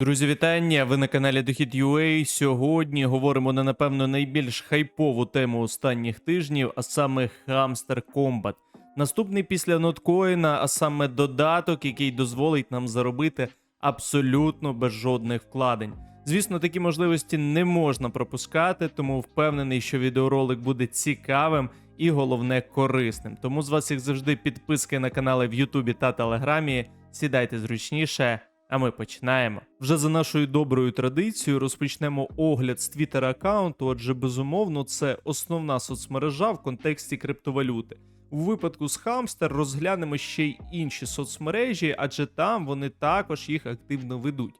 Друзі, вітання! Ви на каналі Дохід.ua. Сьогодні говоримо на напевно найбільш хайпову тему останніх тижнів, а саме Hamster Combat. Наступний після ноткоїна, а саме додаток, який дозволить нам заробити абсолютно без жодних вкладень. Звісно, такі можливості не можна пропускати, тому впевнений, що відеоролик буде цікавим і головне корисним. Тому з вас, як завжди, підписки на канали в Ютубі та Телеграмі. Сідайте зручніше. А ми починаємо. Вже за нашою доброю традицією розпочнемо огляд з Twitter аккаунту, адже безумовно це основна соцмережа в контексті криптовалюти. У випадку з Hamster розглянемо ще й інші соцмережі, адже там вони також їх активно ведуть.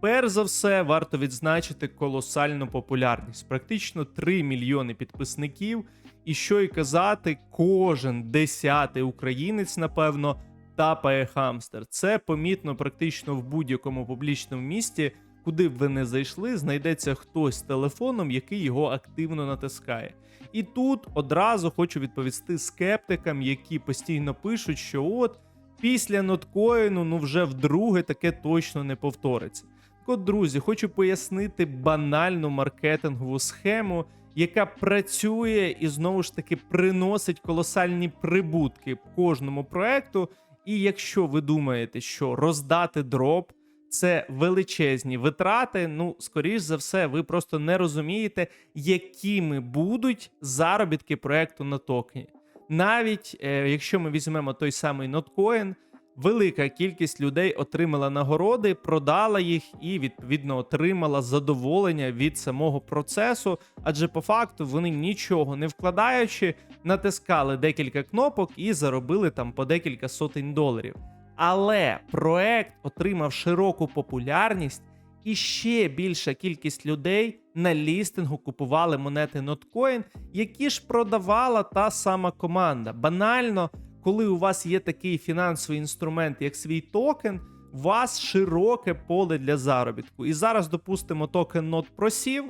Перш за все, варто відзначити колосальну популярність: практично 3 мільйони підписників. І що й казати, кожен десятий українець, напевно, тапає хамстер. Це помітно практично в будь-якому публічному місті, куди б ви не зайшли, знайдеться хтось з телефоном, який його активно натискає. І тут одразу хочу відповісти скептикам, які постійно пишуть, що от після ноткоїну, ну вже вдруге таке точно не повториться. Так от, друзі, хочу пояснити банальну маркетингову схему, яка працює і знову ж таки приносить колосальні прибутки кожному проекту. І якщо ви думаєте, що роздати дроп це величезні витрати, ну, скоріш за все, ви просто не розумієте, якими будуть заробітки проекту на токені. Навіть е, якщо ми візьмемо той самий Notcoin, велика кількість людей отримала нагороди, продала їх і відповідно отримала задоволення від самого процесу, адже по факту вони нічого не вкладаючи, натискали декілька кнопок і заробили там по декілька сотень доларів. Але проект отримав широку популярність, і ще більша кількість людей на лістингу купували монети Notcoin, які ж продавала та сама команда. Банально, коли у вас є такий фінансовий інструмент, як свій токен, у вас широке поле для заробітку. І зараз, допустимо, токен NOT просів.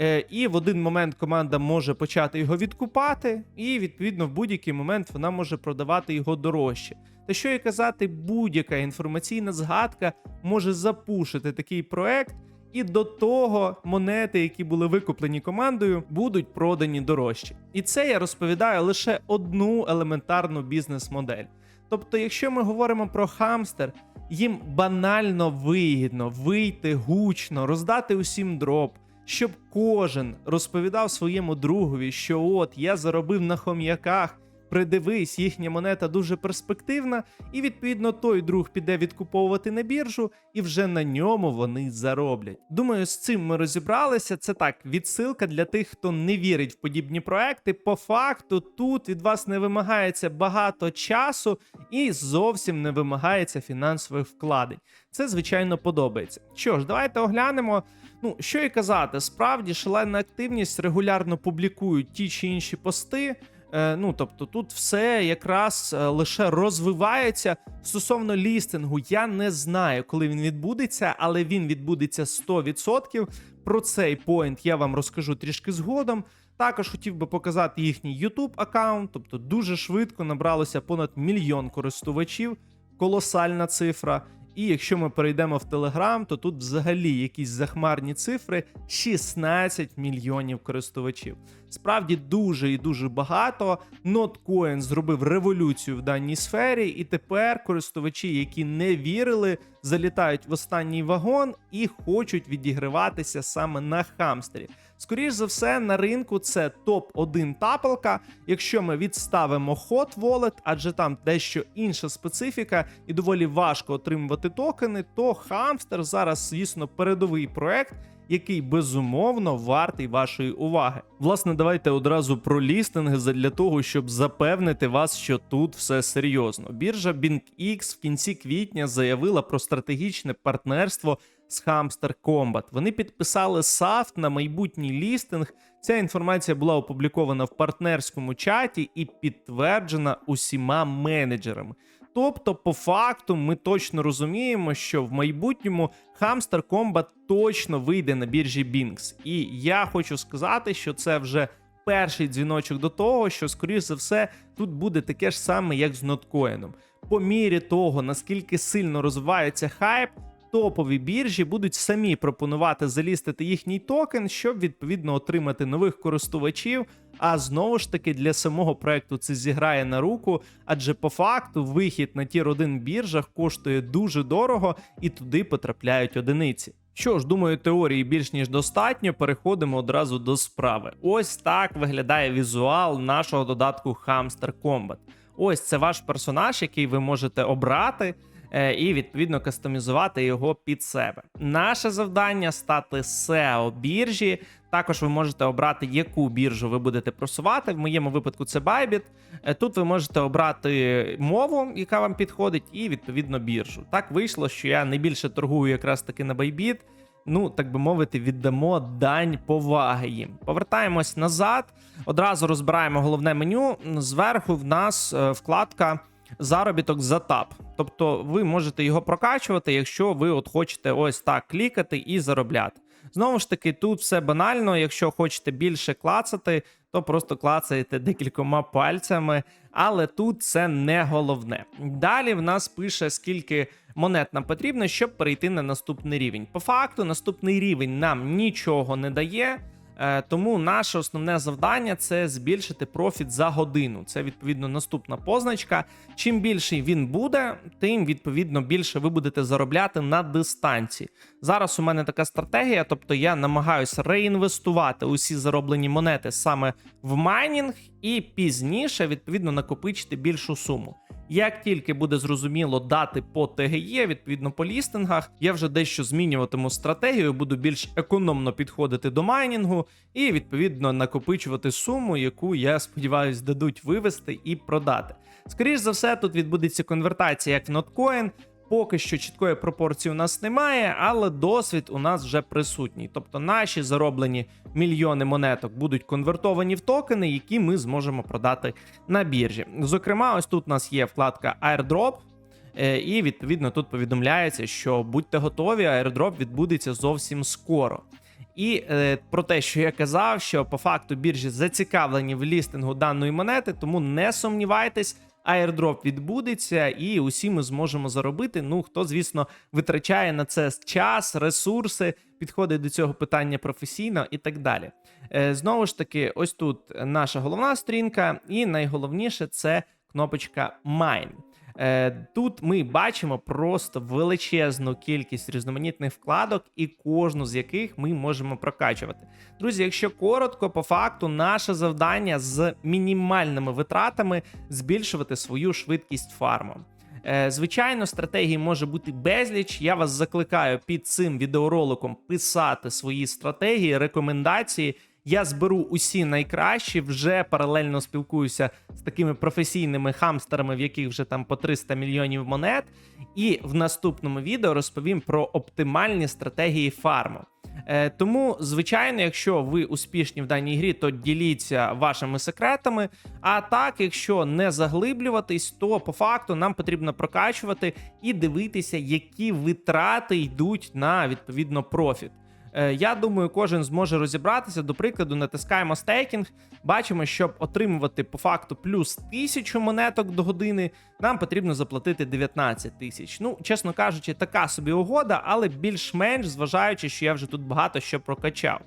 Е, І в один момент команда може почати його відкупати, і відповідно в будь-який момент вона може продавати його дорожче. Та що і казати, будь-яка інформаційна згадка може запушити такий проект, і до того монети, які були викуплені командою, будуть продані дорожче. І це я розповідаю лише одну елементарну бізнес-модель. Тобто, якщо ми говоримо про хамстер, їм банально вигідно вийти гучно, роздати усім дроп щоб кожен розповідав своєму другові, що от я заробив на хом'яках. Придивись, їхня монета дуже перспективна, і відповідно той друг піде відкуповувати на біржу, і вже на ньому вони зароблять. Думаю, з цим ми розібралися. Це так, відсилка для тих, хто не вірить в подібні проекти. По факту тут від вас не вимагається багато часу і зовсім не вимагається фінансових вкладень. Це звичайно подобається. Що ж, давайте оглянемо. Ну, що і казати, справді шалена активність регулярно публікують ті чи інші пости. Е, ну, тобто, тут все якраз е, лише розвивається. Стосовно лістингу, я не знаю, коли він відбудеться, але він відбудеться 100%. Про цей поінт я вам розкажу трішки згодом. Також хотів би показати їхній YouTube аккаунт, тобто дуже швидко набралося понад мільйон користувачів, колосальна цифра. І якщо ми перейдемо в Telegram, то тут взагалі якісь захмарні цифри 16 мільйонів користувачів. Справді дуже і дуже багато. Notcoin зробив революцію в даній сфері, і тепер користувачі, які не вірили, залітають в останній вагон і хочуть відігриватися саме на хамстері. Скоріш за все, на ринку це топ-1 тапалка. Якщо ми відставимо Hot Wallet, адже там дещо інша специфіка і доволі важко отримувати токени, то Hamster зараз, звісно, передовий проект. Який безумовно вартий вашої уваги. Власне, давайте одразу про лістинги для того, щоб запевнити вас, що тут все серйозно. Біржа BinkX в кінці квітня заявила про стратегічне партнерство з Hamster Combat. Вони підписали SAFT на майбутній лістинг. Ця інформація була опублікована в партнерському чаті і підтверджена усіма менеджерами. Тобто, по факту, ми точно розуміємо, що в майбутньому Hamster Combat точно вийде на біржі Binx. І я хочу сказати, що це вже перший дзвіночок до того, що, скоріш за все, тут буде таке ж саме, як з ноткоїном. По мірі того, наскільки сильно розвивається хайп, топові біржі будуть самі пропонувати залістити їхній токен, щоб відповідно отримати нових користувачів. А знову ж таки для самого проекту це зіграє на руку, адже по факту вихід на тір 1 біржах коштує дуже дорого і туди потрапляють одиниці. Що ж, думаю, теорії більш ніж достатньо. Переходимо одразу до справи. Ось так виглядає візуал нашого додатку Hamster Combat. Ось це ваш персонаж, який ви можете обрати. Е, І відповідно кастомізувати його під себе. Наше завдання стати SEO біржі. Також ви можете обрати, яку біржу ви будете просувати. В моєму випадку це Bybit. Е, Тут ви можете обрати мову, яка вам підходить, і відповідно біржу. Так вийшло, що я найбільше торгую якраз таки на Bybit. Ну, так би мовити, віддамо дань поваги їм. Повертаємось назад. Одразу розбираємо головне меню. Зверху в нас е, вкладка заробіток за тап. Тобто ви можете його прокачувати, якщо ви от хочете ось так клікати і заробляти. Знову ж таки, тут все банально. Якщо хочете більше клацати, то просто клацаєте декількома пальцями, але тут це не головне. Далі в нас пише, скільки монет нам потрібно, щоб перейти на наступний рівень. По факту, наступний рівень нам нічого не дає. Е, Тому наше основне завдання це збільшити профіт за годину. Це відповідно наступна позначка. Чим більший він буде, тим відповідно більше ви будете заробляти на дистанції. Зараз у мене така стратегія, тобто я намагаюся реінвестувати усі зароблені монети саме в майнінг, і пізніше відповідно накопичити більшу суму. Як тільки буде зрозуміло дати по ТГЄ, відповідно по лістингах, я вже дещо змінюватиму стратегію, буду більш економно підходити до майнінгу і відповідно накопичувати суму, яку я сподіваюся дадуть вивести і продати. Скоріше за все, тут відбудеться конвертація як в Notcoin. Поки що чіткої пропорції у нас немає, але досвід у нас вже присутній. Тобто наші зароблені мільйони монеток будуть конвертовані в токени, які ми зможемо продати на біржі. Зокрема, ось тут у нас є вкладка Airdrop. е, І відповідно тут повідомляється, що будьте готові, airdrop відбудеться зовсім скоро. І е, про те, що я казав, що по факту біржі зацікавлені в лістингу даної монети, тому не сумнівайтесь, airdrop відбудеться, і усі ми зможемо заробити. Ну, хто, звісно, витрачає на це час, ресурси, підходить до цього питання професійно і так далі. Е, знову ж таки, ось тут наша головна сторінка, і найголовніше це кнопочка Mine. Е, Тут ми бачимо просто величезну кількість різноманітних вкладок, і кожну з яких ми можемо прокачувати. Друзі, якщо коротко, по факту, наше завдання з мінімальними витратами збільшувати свою швидкість фарму. Е, Звичайно, стратегій може бути безліч. Я вас закликаю під цим відеороликом писати свої стратегії, рекомендації. Я зберу усі найкращі, вже паралельно спілкуюся з такими професійними хамстерами, в яких вже там по 300 мільйонів монет. І в наступному відео розповім про оптимальні стратегії фарму. Е, тому, звичайно, якщо ви успішні в даній грі, то діліться вашими секретами. А так, якщо не заглиблюватись, то по факту нам потрібно прокачувати і дивитися, які витрати йдуть на відповідно профіт. Е, Я думаю, кожен зможе розібратися. До прикладу, натискаємо стейкінг. Бачимо, щоб отримувати по факту плюс тисячу монеток до години, нам потрібно заплатити 19 тисяч. Ну, чесно кажучи, така собі угода, але більш-менш зважаючи, що я вже тут багато що прокачав.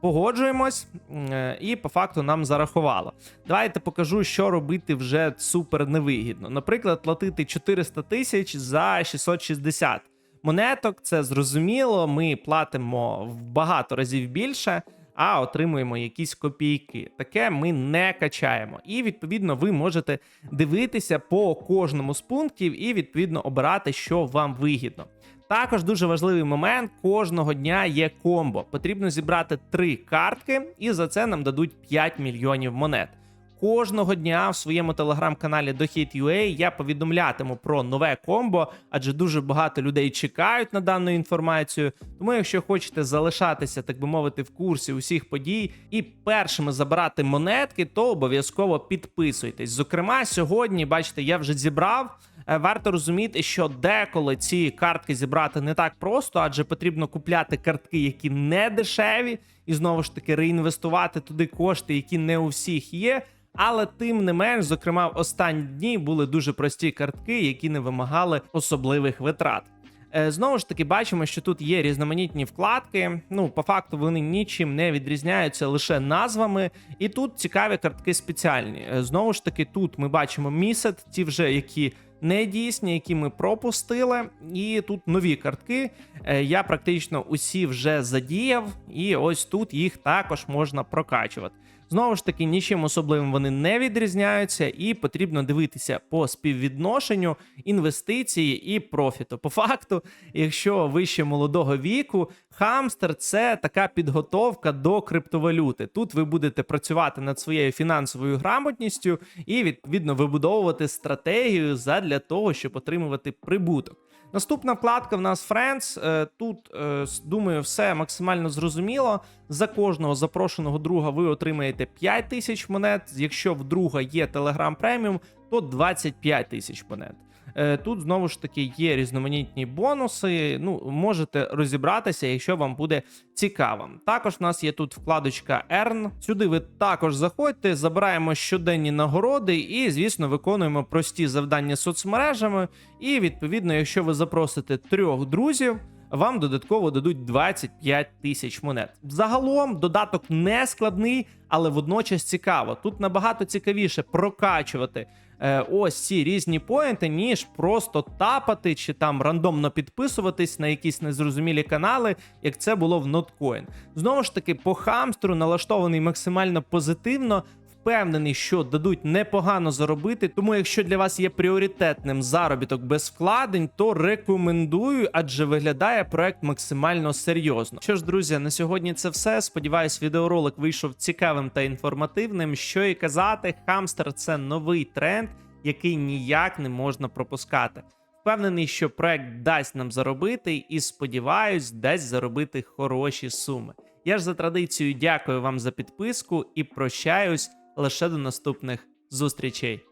Погоджуємось, е, і по факту нам зарахувало. Давайте покажу, що робити вже супер невигідно. Наприклад, платити 400 тисяч за 660 монеток. Це зрозуміло. Ми платимо в багато разів більше, а отримуємо якісь копійки. Таке ми не качаємо. І відповідно ви можете дивитися по кожному з пунктів і відповідно обирати, що вам вигідно. Також дуже важливий момент: кожного дня є комбо. Потрібно зібрати три картки, і за це нам дадуть 5 мільйонів монет. Кожного дня в своєму телеграм-каналі Дохід.ua я повідомлятиму про нове комбо, адже дуже багато людей чекають на дану інформацію. Тому, якщо хочете залишатися, так би мовити, в курсі усіх подій і першими забирати монетки, то обов'язково підписуйтесь. Зокрема, сьогодні, бачите, я вже зібрав. Е, Варто розуміти, що деколи ці картки зібрати не так просто, адже потрібно купляти картки, які не дешеві, і знову ж таки реінвестувати туди кошти, які не у всіх є. Але тим не менш, зокрема, в останні дні були дуже прості картки, які не вимагали особливих витрат. Е, Знову ж таки, бачимо, що тут є різноманітні вкладки. Ну, по факту вони нічим не відрізняються лише назвами. І тут цікаві картки спеціальні. Е, Знову ж таки, тут ми бачимо місяць, ті вже які не дійсні, які ми пропустили. І тут нові картки. Е, Я практично усі вже задіяв, і ось тут їх також можна прокачувати. Знову ж таки, нічим особливим вони не відрізняються, і потрібно дивитися по співвідношенню інвестиції і профіту. По факту, якщо ви ще молодого віку, хамстер це така підготовка до криптовалюти. Тут ви будете працювати над своєю фінансовою грамотністю і відповідно вибудовувати стратегію задля того, щоб отримувати прибуток. Наступна вкладка в нас Friends. Е, Тут, е, думаю, все максимально зрозуміло. За кожного запрошеного друга ви отримаєте 5 тисяч монет. Якщо в друга є Telegram преміум, то 25 тисяч монет. Е, Тут знову ж таки є різноманітні бонуси. Ну, можете розібратися, якщо вам буде цікаво. Також в нас є тут вкладочка Earn. Сюди ви також заходьте, забираємо щоденні нагороди і, звісно, виконуємо прості завдання соцмережами. І відповідно, якщо ви запросите трьох друзів. Вам додатково дадуть 25 тисяч монет. Загалом додаток не складний, але водночас цікаво. Тут набагато цікавіше прокачувати ось ці різні поінти, ніж просто тапати чи там рандомно підписуватись на якісь незрозумілі канали, як це було в Notcoin. Знову ж таки, по хамстру налаштований максимально позитивно. Впевнений, що дадуть непогано заробити. Тому, якщо для вас є пріоритетним заробіток без вкладень, то рекомендую, адже виглядає проект максимально серйозно. Що ж, друзі, на сьогодні це все. Сподіваюсь, відеоролик вийшов цікавим та інформативним. Що і казати, хамстер це новий тренд, який ніяк не можна пропускати. Впевнений, що проект дасть нам заробити, і сподіваюсь, дасть заробити хороші суми. Я ж за традицією дякую вам за підписку і прощаюсь лише до наступних зустрічей.